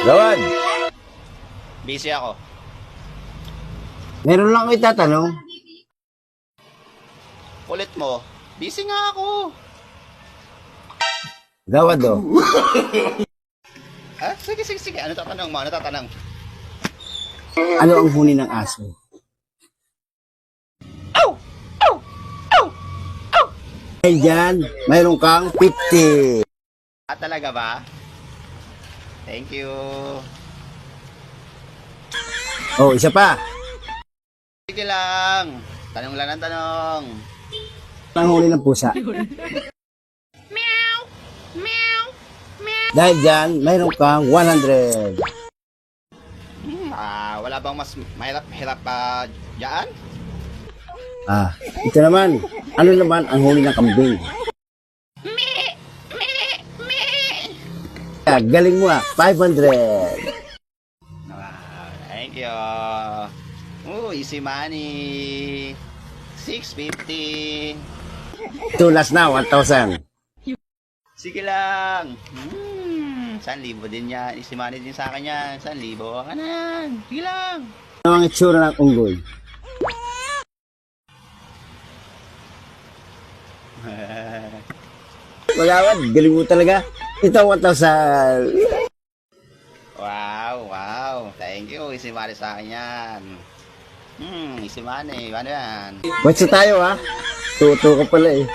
Gawad, Busy ako. meron lang itatanong. Kulit mo. Busy nga ako. Gawad oh. Ah, sige, sige, sige. Ano tatanong mo? Ano tatanong? Ano ang huni ng aso? Dahil dyan, mayroon kang 50. Ah, talaga ba? Thank you. Oh, isa pa. Sige lang. Tanong lang ng tanong. Ang huli ng pusa. Dahil dyan, mayroon kang 100. Hmm, ah, wala bang mas mahirap-hirap pa dyan? Ah, ito naman. Ano naman ang huli ng kambing? Ah, galing mo ah, 500. Ah, thank you. Oh, easy money. 650. Ito last na, 1,000. Sige lang. Hmm, 1,000 din yan. Easy money din sa akin yan. 1,000. Ka na yan. Sige lang. Ano ang itsura ng unggoy? Magawad, galing mo talaga. Ito, 1,000. wow, wow. Thank you. Easy money sa akin yan. Hmm, easy money. Ano yan? Watch tayo ha. Tuto ka pala eh.